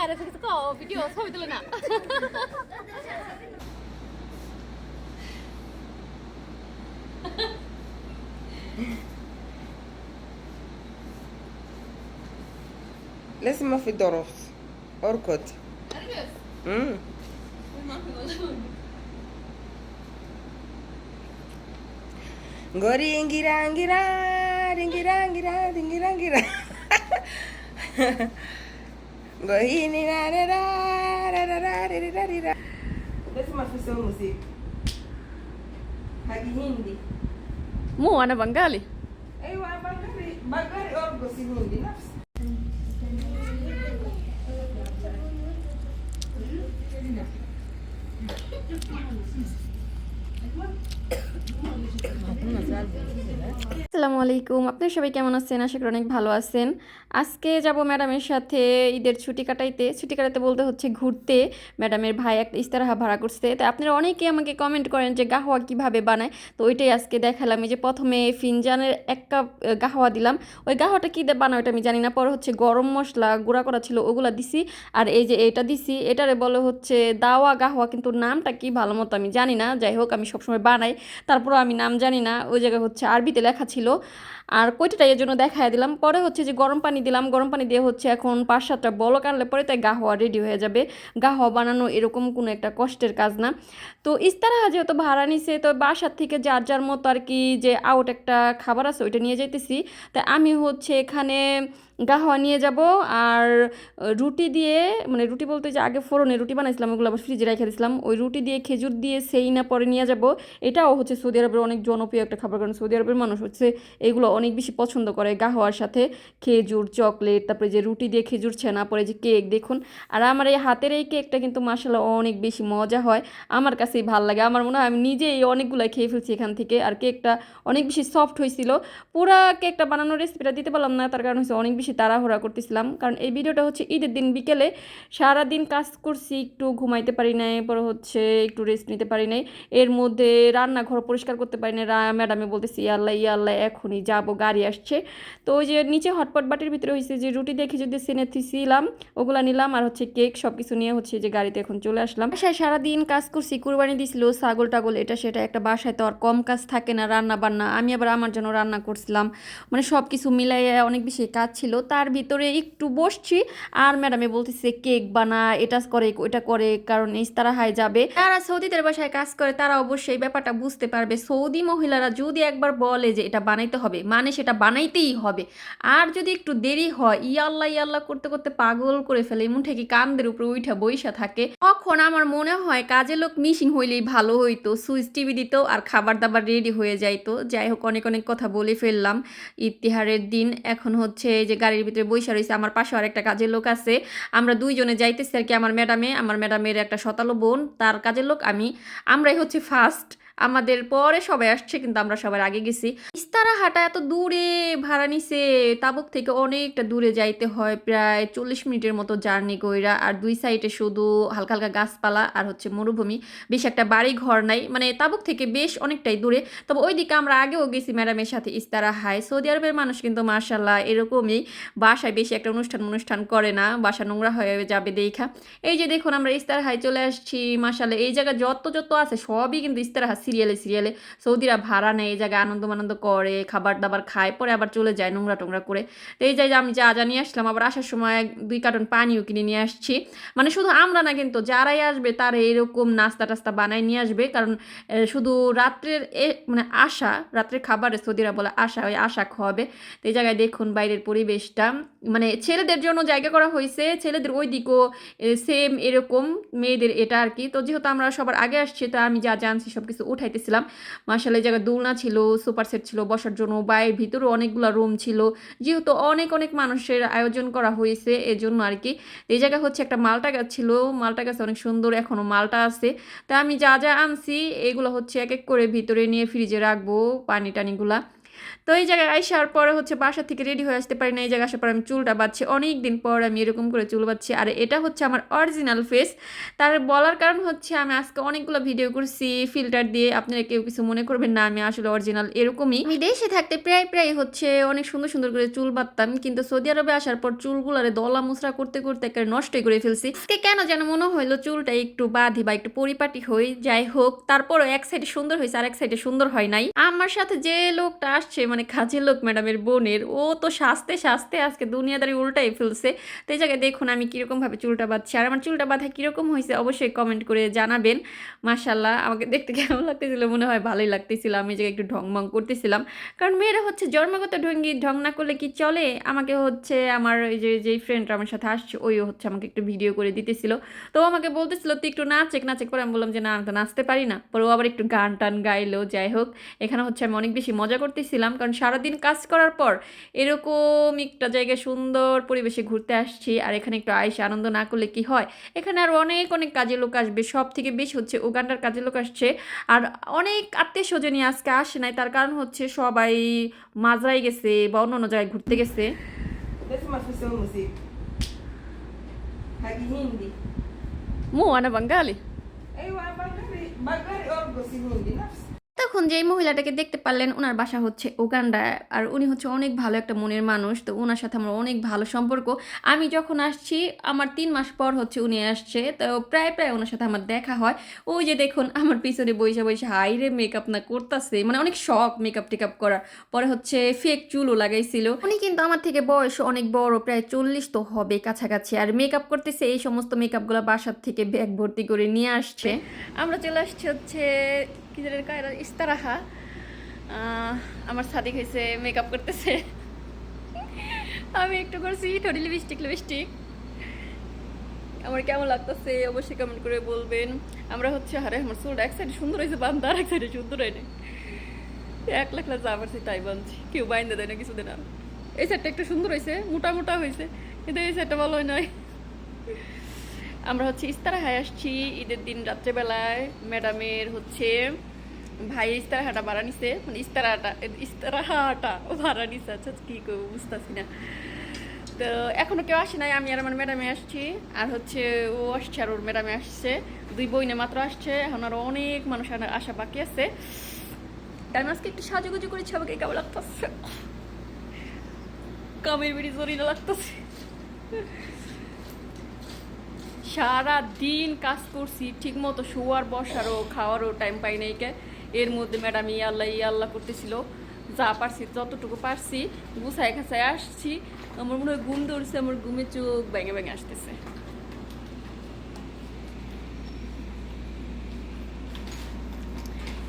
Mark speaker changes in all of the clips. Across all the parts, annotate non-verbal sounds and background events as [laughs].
Speaker 1: বাইরে থেকে তো ভিডিও ছবি তুলে না
Speaker 2: لازم ما في ظروف اركض امم Goringirangira, ringirangira, ringirangira. Begini da da da da da da da
Speaker 1: da da. Mu
Speaker 2: Bangali. Eh Bangali. Orgo si Hindi
Speaker 3: আসসালামু আলাইকুম। আপনারা সবাই কেমন আছেন? আশা করি অনেক ভালো আছেন। আজকে যাব ম্যাডামের সাথে ঈদের ছুটি কাটাইতে। ছুটি কাটাতে বলতে হচ্ছে ঘুরতে। ম্যাডামের ভাই একটা ইস্তারাহা ভাড়া করছে। তো আপনারা অনেকেই আমাকে কমেন্ট করেন যে গাহওয়া কীভাবে বানায়? তো ওইটাই আজকে দেখালাম। এই যে প্রথমে ফিনজানের এক কাপ আহ, গাহওয়া দিলাম। ওই গাহওয়াটা কী বানায় ওটা আমি জানি না। পরে হচ্ছে গরম মশলা গুঁড়া করা ছিল ওগুলা দিছি। আর এই যে এটা দিছি এটারে বলে হচ্ছে দাওয়া গাহওয়া। কিন্তু নামটা কি ভালো মতো আমি জানি না। যাই হোক আমি সবসময় বানাই। তারপরও আমি নাম জানি না। ওই জায়গায় হচ্ছে আরবিতে লেখা ছিল। আর কইটাটা এর জন্য দেখাই দিলাম। পরে হচ্ছে যে গরম পানি দিলাম। গরম পানি দিয়ে হচ্ছে এখন পাঁচ সাতটা বলক আনলে পরে তাই গাহওয়া রেডি হয়ে যাবে। গাহওয়া বানানো এরকম কোনো একটা কষ্টের কাজ না। তো ইস্তারা যেহেতু ভাড়া নিছে, তো বাসার থেকে যার যার মতো আর কি যে আউট একটা খাবার আছে ওইটা নিয়ে যাইতেছি। তা আমি হচ্ছে এখানে গাহওয়া নিয়ে যাব আর রুটি দিয়ে মানে রুটি বলতে যে আগে ফোড়নে রুটি বানাইছিলাম, ওগুলো আবার ফ্রিজে রেখে দিয়েছিলাম ওই রুটি দিয়ে খেজুর দিয়ে সেই না পরে নিয়ে যাব। এটাও হচ্ছে সৌদি আরবের অনেক জনপ্রিয় একটা খাবার, কারণ সৌদি আরবের মানুষ হচ্ছে এগুলো অনেক বেশি পছন্দ করে গাহওয়ার সাথে। খেজুর, চকলেট, তারপরে যে রুটি দিয়ে খেজুর ছেনা, পরে যে কেক, দেখুন। আর আমার এই হাতের এই কেকটা কিন্তু মাসালা অনেক বেশি মজা হয়। আমার কাছেই ভালো লাগে। আমার মনে হয় আমি নিজেই অনেকগুলো খেয়ে ফেলছি এখান থেকে। আর কেকটা অনেক বেশি সফট হয়েছিল পুরা কেকটা বানানোর রেসিপিটা দিতে পারলাম না, তার কারণ হচ্ছে অনেক বেশি তাড়াহুড়া করতেছিলাম। কারণ এই ভিডিওটা হচ্ছে ঈদের দিন বিকেলে। সারা দিন কাজ করছি, একটু ঘুমাইতে পারি নাই, পরে হচ্ছে একটু রেস্ট নিতে পারি নাই। এর মধ্যে রান্নাঘর পরিষ্কার করতে পারি না রা- ম্যাডামে বলতেছি "ইয়া আল্লাহ ইয়া আল্লাহ এখনই যাব, গাড়ি আসছে। তো ওই যে নিচে হটপট বাটির ভিতরে হয়েছে যে রুটি দেখে যদি সেনে থিছিলাম, ওগুলা নিলাম আর হচ্ছে কেক সব কিছু নিয়ে হচ্ছে যে গাড়িতে এখন চলে আসলাম। বাসায় সারাদিন কাজ করছি, কুরবানি দিছিল, ছাগল টাগল, এটা সেটা একটা বাসায় তো আর কম কাজ থাকে না রান্না বান্না আমি আবার আমার জন্য রান্না করছিলাম। মানে সব কিছু মিলাইয়া অনেক বেশি কাজ ছিল। তার ভিতরে একটু বসছি। আর ম্যাডামে বলতেছে, কেক বানা, এটা করে, ওইটা করে, কারণ ইস্তারা হাই যাবে। যারা সৌদিদের বাসায় কাজ করে, তারা অবশ্যই ব্যাপারটা বুঝতে পারবে। সৌদি মহিলারা যদি একবার বলে যে এটা বানাইতে হবে মানে সেটা বানাইতেই হবে। আর যদি একটু দেরি হয়, ইয়াল্লা ইয়াল্লা করতে করতে পাগল করে ফেলে, এমন থেকে কান্দের উপরে উঠা বইসা থাকে। তখন আমার মনে হয়, কাজের লোক মিশিং হইলেই ভালো হইতো, সুইচ টিভি দিত আর খাবার দাবার রেডি হয়ে যাইতো। যাই হোক, অনেক অনেক কথা বলে ফেললাম। ইতিহারের দিন, এখন হচ্ছে যে গাড়ির ভিতরে বৈশা রয়েছে আমার পাশে আর একটা কাজের লোক আছে। আমরা দুইজনে যাইতেছি আর কি, আমার ম্যাডামে, আমার ম্যাডামের একটা শতালো বোন, তার কাজের লোক আমি। আমরাই হচ্ছে ফার্স্ট আমাদের পরে সবাই আসছে, কিন্তু আমরা সবার আগে গেছি। ইস্তারা হাটা এত দূরে, ভাড়া নিছে, তাবুক থেকে অনেকটা দূরে যাইতে হয়, প্রায় চল্লিশ মিনিটের মতো জার্নি কইরা, আর দুই সাইডে শুধু হালকা হালকা গাছপালা আর হচ্ছে মরুভূমি, বেশ একটা বাড়ি ঘর নাই মানে তাবুক থেকে বেশ অনেকটাই দূরে। তবে ওইদিকে আমরা আগেও গেছি ম্যাডামের সাথে ইস্তারা হাই সৌদি আরবের মানুষ কিন্তু মার্শাল্লাহ এরকমই, বাসায় বেশি একটা অনুষ্ঠান অনুষ্ঠান করে না, বাসা নোংরা হয়ে যাবে দেখা। এই যে দেখুন আমরা ইস্তারা হাই চলে আসছি মার্শাল্লাহ এই জায়গায় যত যত আছে, সবই কিন্তু ইস্তারা হাই সিরিয়ালে সিরিয়ালে সৌদিরা ভাড়া নেয়, এই জায়গায় আনন্দ আনন্দ করে, খাবার দাবার খায়, পরে আবার চলে যায় নোংরা টোংরা করে। তো এই যে যে আমি যা যা নিয়ে আসলাম, আবার আসার সময় দুই কার্টন পানিও কিনে নিয়ে আসছি। মানে শুধু আমরা না কিন্তু, যারাই আসবে তারা এরকম নাস্তা টাস্তা বানায় নিয়ে আসবে। কারণ শুধু রাত্রের এ মানে আশা, রাত্রের খাবারে সৌদিরা বলে আশা, ওই আশা খাওয়াবে। তো এই জায়গায় দেখুন বাইরের পরিবেশটা। মানে ছেলেদের জন্য জায়গা করা হয়েছে, ছেলেদের ওই দিকও সেম এরকম মেয়েদের এটা আর কি। তো যেহেতু আমরা সবার আগে আসছি, তো আমি যা জানছি সব কিছু উঠাইতেছিলাম। মার্শাল এই জায়গায় দোলনা ছিল, সুপার সেট ছিল বসার জন্য বাইরের ভিতরে অনেকগুলো রুম ছিল। যেহেতু অনেক অনেক মানুষের আয়োজন করা হয়েছে, এজন্য আর কি এই জায়গায় হচ্ছে একটা মালটা গাছ ছিল, মালটা গাছ অনেক সুন্দর এখনও মালটা আছে। তা আমি যা যা আনছি, এগুলো হচ্ছে এক এক করে ভিতরে নিয়ে ফ্রিজে রাখব পানি টানিগুলা তো এই জায়গায় আসার পরে হচ্ছে বাসা থেকে রেডি হয়ে আসতে পারি না, এই জায়গায় আসার পর আমি চুলটা বাঁধছি। অনেক দিন পর আমি এরকম করে চুল বাঁধছি। আর এটা হচ্ছে আমার অরিজিনাল ফেস তার বলার কারণ হচ্ছে আমি আজকে অনেকগুলো ভিডিও করছি ফিল্টার দিয়ে। আপনারা কেউ কিছু মনে করবেন না, আমি আসলে অরিজিনাল এরকমই। আমি দেশে থাকতে প্রায় প্রায় হচ্ছে অনেক সুন্দর সুন্দর করে চুল বাঁধতাম। কিন্তু সৌদি আরবে আসার পর চুলগুলারে দলা মুসরা করতে করতে একেবারে নষ্টই করে ফেলছি। আজকে কেন যেন মনে হইল চুলটা একটু বাঁধি বা একটু পরিপাটি হই, যাই হোক। তারপরও এক সাইডে সুন্দর হয়েছে আর এক সাইডে সুন্দর হয় নাই। আমার সাথে যে লোকটা আসছে মানে কাজের লোক ম্যাডামের বোনের, ও তো সাজতে সাজতে আজকে দুনিয়াদারি উল্টাই ফেলছে। তো এই জায়গায় দেখুন আমি কীরকম ভাবে চুলটা বাঁধছি। আর আমার চুলটা বাঁধা কীরকম হয়েছে অবশ্যই কমেন্ট করে জানাবেন। মাশাল্লাহ আমাকে দেখতে কেমন লাগতেছিল? মনে হয় ভালোই লাগতেছিল। আমি জায়গায় একটু ঢং ভং করতেছিলাম। কারণ মেয়েরা হচ্ছে জন্মগত ঢঙ্গি, ঢং না করলে কি চলে? আমাকে হচ্ছে আমার এই যে, যেই ফ্রেন্ডটা আমার সাথে আসছে ওইও হচ্ছে আমাকে একটু ভিডিও করে দিতেছিল। তো আমাকে বলতেছিল, তুই একটু নাচেক নাচেক। করে আমি বললাম যে, না আমি তো নাচতে পারি না। পরে ও আবার একটু গান টান গাইলো, যাই হোক। এখানে হচ্ছে আমি অনেক বেশি মজা করতেছিলাম। কারণ সারাদিন কাজ করার পর এরকম একটা জায়গায় সুন্দর পরিবেশে ঘুরতে আসছি আর এখানে একটু আয়সা আনন্দ না করলে কি হয়? এখানে আর অনেক অনেক কাজের লোক আসবে। সব থেকে বেশি হচ্ছে উগান্ডার কাজের লোক আসছে। আর অনেক আত্মীয় স্বজনই আজকে আসে নাই। তার কারণ হচ্ছে সবাই মাজরাই গেছে বা অন্য অন্য জায়গায় ঘুরতে গেছে।
Speaker 2: Desce uma função música. Hagi hindi.
Speaker 1: মু আনা বাঙালি
Speaker 3: তখন যেই মহিলাটাকে দেখতে পারলেন ওনার বাসা হচ্ছে উগান্ডা আর উনি হচ্ছে অনেক ভালো একটা মনের মানুষ, তো ওনার সাথে আমার অনেক ভালো সম্পর্ক। আমি যখন আসছি, আমার তিন মাস পর হচ্ছে উনি আসছে, তো প্রায় প্রায় ওনার সাথে আমার দেখা হয়। ওই যে দেখুন, আমার পিছনে বৈশা বৈশা হাইরে মেকআপ না করতেছে। মানে অনেক শখ মেকআপ টেকআপ করার। পরে হচ্ছে ফেক চুলও লাগাইছিল। উনি কিন্তু আমার থেকে বয়স অনেক বড়, প্রায় চল্লিশ তো হবে কাছাকাছি। আর মেকআপ করতেছে, এই সমস্ত মেকআপগুলো বাসার থেকে ব্যাগ ভর্তি করে নিয়ে আসছে। আমরা চলে আসছি হচ্ছে কিদের কায়রা ইস্তারাহা আমার সাদিক হয়েছে মেকআপ করতেছে। আমি একটু করছি, ঠোঁটি লিপস্টিক লিপস্টিক আমার কেমন লাগতেছে, অবশ্যই কমেন্ট করে বলবেন। আমরা হচ্ছে হারে আমার চুলটা এক সাইডে সুন্দর হয়েছে বান্ধা আর এক সাইডে সুন্দর হয়নি এক লাখ লাখ যা পারছি তাই বানছি। কেউ বাইন্দা দেয় না, কিছু কিছুদিন আর এই সাইডটা একটু সুন্দর হয়েছে মোটা মোটা হয়েছে কিন্তু এই সাইডটা ভালো হয় নয় আমরা হচ্ছে ইস্তারাহায় আসছি, ঈদের দিন রাত্রেবেলায়। ম্যাডামের হচ্ছে ভাই ইস্তারাহাটা ভাড়া নিছে মানে ইস্তারাটা ইস্তারাহাটা ভাড়া নিছে আচ্ছা কী করব বুঝতেছি না। তো এখনও কেউ আসে নাই, আমি আর আমার ম্যাডামে আসছি, আর হচ্ছে ও আসছে আর ওর ম্যাডামে আসছে, দুই বইনে মাত্র আসছে, এখন আরও অনেক মানুষ আসা বাকি আছে। তাই আজকে একটু সাজুগুজু করেছি আমাকে কেমন লাগতেছে? কামের বেড়ি জরিনা লাগতেছে? সারা দিন কাজ করছি ঠিক মতো শোয়ার, বসারও, খাওয়ারও টাইম পাই নাই কে। এর মধ্যে ম্যাডাম ই আল্লাহ ই আল্লাহ করতেছিল। যা পারছি যতটুকু পারছি গুছায় কাছায় আসছি। আমার মনে হয় ঘুম ধরছে আমার ঘুমে চোখ ব্যাঙে ব্যাঙে আসতেছে।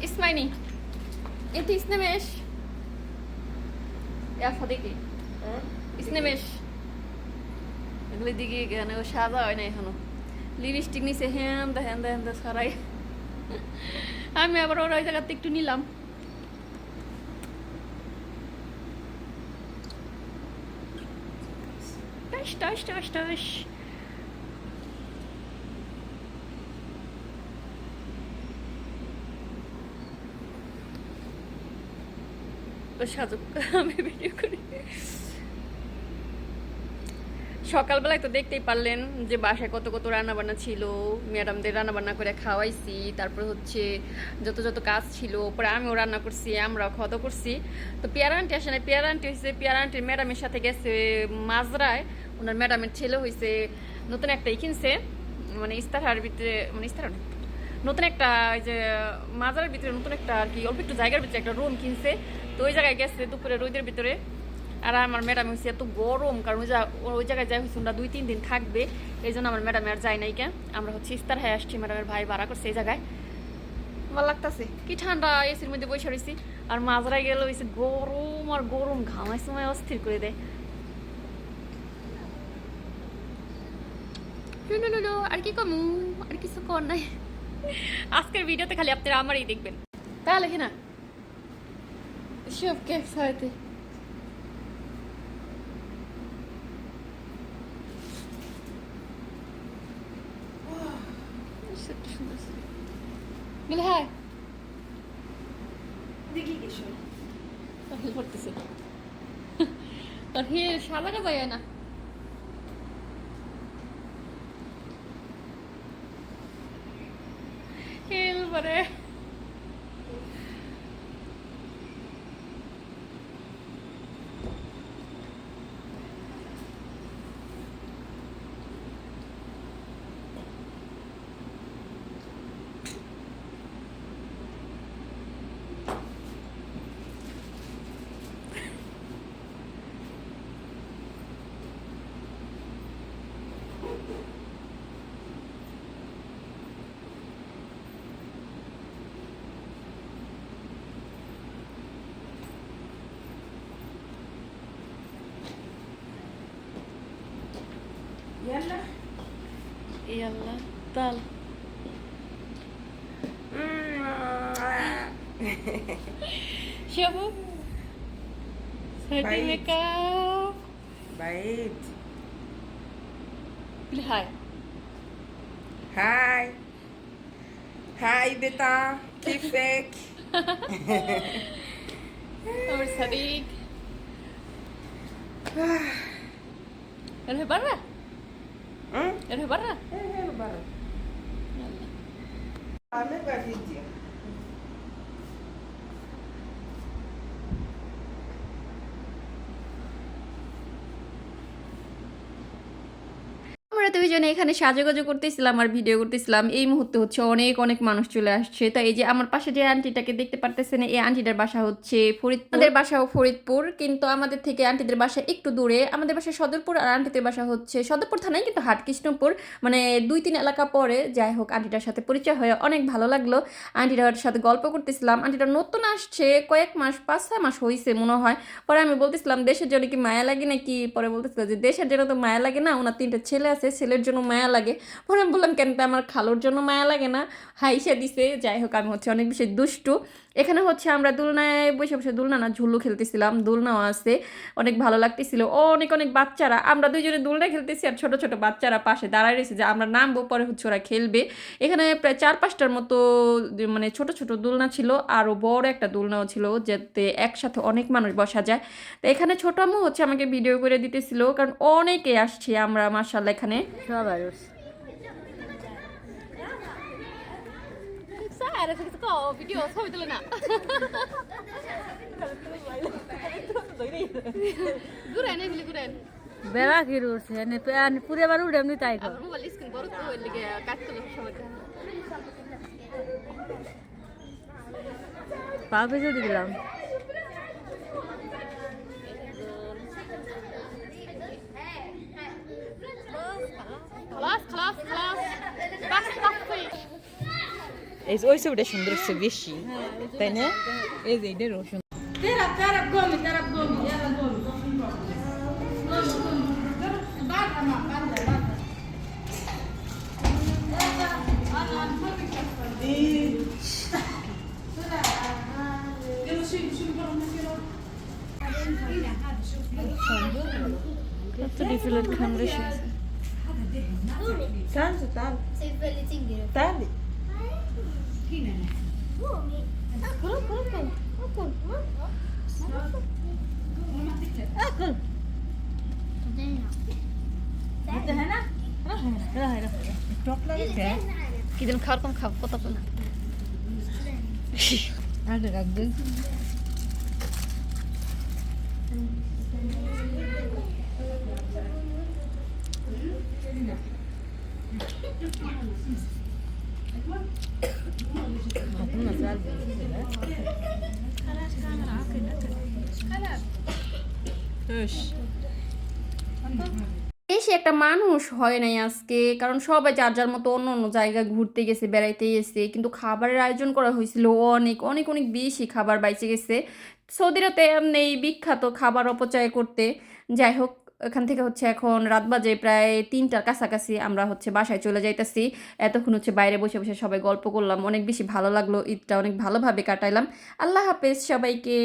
Speaker 3: ইসমাইনি এতে ইসনেমেশ আসা দেখি। হ্যাঁ? ইসনেমেশ এগুলি দিকে এখানে সাদা হয় না এখনও। লিপস্টিক নিচে হ্যান দা হ্যান দা দা সারাই আমি আবার ওর ওই জায়গাতে একটু নিলাম। টাস টাস টাস আমি ভিডিও করি। সকালবেলায় তো দেখতেই পারলেন যে বাসায় কত কত রান্না বান্না ছিল। ম্যাডামদের রান্না বান্না করে খাওয়াইছি, তারপর হচ্ছে যত যত কাজ ছিল, পরে আমিও রান্না করছি, আমরাও খাওয়া দাওয়া করছি। তো পেয়ারা আন্টি আসে না পেয়ারা আন্টি হয়েছে পেয়ারা আন্টির ম্যাডামের সাথে গেছে মাজরায়, ওনার ম্যাডামের ছেলে হয়েছে নতুন একটাই কিনছে মানে ইস্তারহার ভিতরে মানে ইস্তার নতুন একটা ওই যে মাজারের ভিতরে নতুন একটা আর কি, অল্প একটু জায়গার ভিতরে একটা রুম কিনছে। তো ওই জায়গায় গেছে দুপুরে রোদের ভিতরে। আর আমার ম্যাডাম হচ্ছে এত গরম কারণ ওই ওই জায়গায় যাই হচ্ছে ওরা দুই তিন দিন থাকবে এই জন্য আমার ম্যাডাম আর যাই নাই কেন আমরা হচ্ছে ইস্তার হয়ে আসছি ম্যাডামের ভাই ভাড়া করছে এই জায়গায়। ভালো লাগতেছে। কি ঠান্ডা এসির মধ্যে বসে রয়েছি আর মাঝরায় গেলে হয়েছে গরম আর গরম ঘামাই সময় অস্থির করে দেয়। আর কি কমু? আর কিছু কর নাই। আজকের ভিডিওতে খালি আপনারা আমারই দেখবেন। তাহলে কি না? সব কেক হয়তো গেলে হ্যাঁ।
Speaker 2: gisho.
Speaker 3: হিল পড়তেছে তোর সাদা কাজা যায় না।
Speaker 2: يلا
Speaker 3: طال. [laughs] شوفوا.
Speaker 2: بعيد.
Speaker 3: ميك اب
Speaker 2: بعيد.
Speaker 3: بالهاي.
Speaker 2: هاي. هاي بيتا. كيفك؟ [laughs]
Speaker 3: عمر صديق. [laughs] أروح برا؟
Speaker 2: ಹ್ಞೂ ಬರ್ರ ಬರ್ರ ಆಮೇಲೆ
Speaker 3: ಬರ್ತಿದ್ಯಾ দুইজনে এখানে সাজুগুজু করতেছিলাম আর ভিডিও করতেছিলাম। এই মুহূর্তে হচ্ছে অনেক অনেক মানুষ চলে আসছে। তাই এই যে আমার পাশে যে আন্টিটাকে দেখতে পারতেছেন, এই আন্টিটার বাসা হচ্ছে ফরিদপুর। বাসাও ফরিদপুর, কিন্তু আমাদের থেকে আন্টিদের বাসা একটু দূরে। আমাদের বাসা সদরপুর আর আন্টিদের বাসা হচ্ছে সদরপুর থানায়, কিন্তু হাটকৃষ্ণপুর মানে দুই, তিন এলাকা পরে। যাই হোক, আন্টিটার সাথে পরিচয় হয়ে অনেক ভালো লাগল। আন্টিটার সাথে গল্প করতেছিলাম। আন্টিটা নতুন আসছে, কয়েক মাস, পাঁচ, ছয় মাস হয়েছে মনে হয়। পরে আমি বলতেছিলাম, দেশের জন্য কি মায়া লাগে নাকি? পরে বলতেছিলাম যে, দেশের জন্য তো মায়া লাগে না, ওনার তিনটা ছেলে আছে ছেলের জন্য মায়া লাগে। পরে আমি বললাম, কেন তা আমার খালোর জন্য মায়া লাগে না? হাইসা দিছে, যাই হোক, আমি হচ্ছে অনেক বেশি দুষ্টু। এখানে হচ্ছে আমরা দুলনায় বসে বসে দুলনা না ঝুল্লু খেলতেছিলাম। দুলনাও আছে, অনেক ভালো লাগতেছিল। অনেক অনেক বাচ্চারা, আমরা দুইজনে দুলনা খেলতেছি আর ছোট ছোট বাচ্চারা পাশে দাঁড়ায় রয়েছে যে আমরা নামবো, পরে হচ্ছে ওরা খেলবে। এখানে প্রায় চার পাঁচটার মতো মানে ছোট ছোট দোলনা ছিল আরও বড় একটা দোলনাও ছিল যাতে একসাথে অনেক মানুষ বসা যায়। তো এখানে ছোট আম্মু হচ্ছে আমাকে ভিডিও করে দিতেছিল, কারণ অনেকে আসছি আমরা মার্শাল্লাহ এখানে। স্যার এসে কিছু ভিডিও ছবি তুলে না ঘুরেন এগুলি ঘুরেন
Speaker 1: বেড়া কি উঠছে পুরে বার উড়ে এমনি তাই কর
Speaker 3: আমার মোবাইল স্ক্রিন বড় তো ওই লিগে কাজ করলে সময় দেয় না।
Speaker 1: পা পেঁচে দিলাম
Speaker 3: ეს ო
Speaker 4: ისე ვდაშუნდრო სვიში ტენე ეს იდე როშუნ თერა თერა გომი თერა გომი
Speaker 3: თერა გომი Hatta difiler
Speaker 2: kandı şey.
Speaker 5: Sen tutar. Sen böyle
Speaker 2: tingir.
Speaker 3: Tabii. দিন খাওয়ার কম খাও কত না বেশি একটা মানুষ হয় নাই আজকে, কারণ সবাই যার যার মতো অন্য অন্য জায়গায় ঘুরতে গেছে, বেড়াইতে গেছে, কিন্তু খাবারের আয়োজন করা হয়েছিল অনেক অনেক অনেক বেশি খাবার বাইচে গেছে। সৌদিরা তো এমনি বিখ্যাত খাবার অপচয় করতে, যাই হোক এখান থেকে হচ্ছে এখন রাত বাজে প্রায় তিনটার কাছাকাছি আমরা হচ্ছে বাসায় চলে যাইতেছি। এতক্ষণ হচ্ছে বাইরে বসে বসে সবাই গল্প করলাম। অনেক বেশি ভালো লাগল। ঈদটা অনেক ভালোভাবে কাটাইলাম। আল্লাহ হাফেজ সবাইকে।